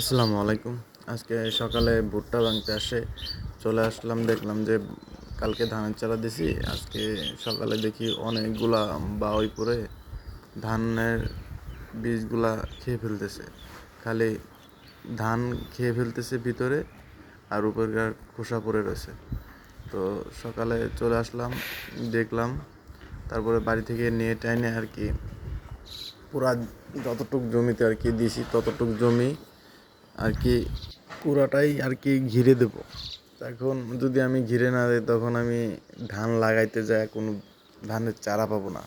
আসসালামু আলাইকুম। আজকে সকালে ভুট্টা ভাঙতে আসে, চলে আসলাম, দেখলাম যে কালকে ধানের চারা দিছি, আজকে সকালে দেখি অনেকগুলা বাওই পরে ধানের বীজগুলা খেয়ে ফেলতেছে। খালি ধান খেয়ে ফেলতেছে ভিতরে আর উপরকার খোসা পড়ে রয়েছে। তো সকালে চলে আসলাম, দেখলাম, তারপরে বাড়ি থেকে নিয়ে টাইনে আর কি পুরা যতটুক জমিতে আর কি দিছি, ততটুক জমি আর কি পুরাটাই আর কি ঘিরে দেব। এখন যদি আমি ঘিরে না দিই, তখন আমি ধান লাগাইতে যাই কোনো ধানের চারা পাবো না।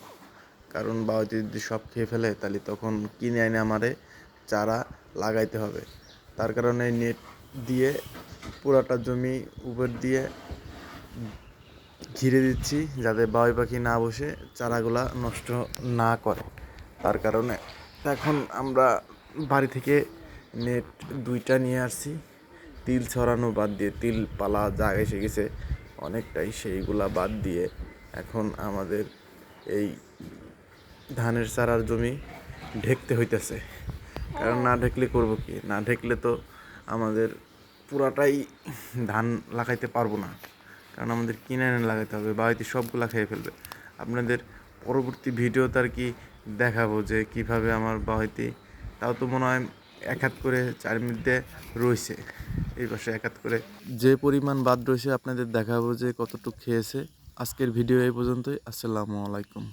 কারণ বাবাতে যদি সব খেয়ে ফেলে, তাহলে তখন কিনে এনে আমারে চারা লাগাইতে হবে। তার কারণে নেট দিয়ে, পুরাটা জমি উপর দিয়ে ঘিরে দিচ্ছি, যাতে বাবুই পাখি না বসে চারাগুলা নষ্ট না করে। তার কারণে এখন আমরা বাড়ি থেকে নেট দুইটা নিয়ে আসছি। তিল ছড়ানো বাদ দিয়ে, তিল পালা যা এসে গেছে, অনেকটাই সেইগুলা বাদ দিয়ে এখন আমাদের এই ধানের চারার জমি ঢেকতে হইতেছে। কারণ না ঢেকলে করব কি? না ঢেকলে তো আমাদের পুরাটাই ধান লাগাইতে পারব না। কারণ আমাদের কিনে এনে লাগাইতে হবে বা বাড়িতে সবগুলা খেয়ে ফেলবে। আপনাদের পরবর্তী ভিডিওতে আর কি দেখাবো যে কীভাবে আমার বাড়িতে, তাও তো মনে হয় এক হাত করে চার মধ্যে রয়েছে এই পাশে এক হাত করে। যে পরিমাণ বাদ রয়েছে আপনাদের দেখাবো যে কতটুকু খেয়েছে। আজকের ভিডিও এই পর্যন্তই। আসসালামু আলাইকুম।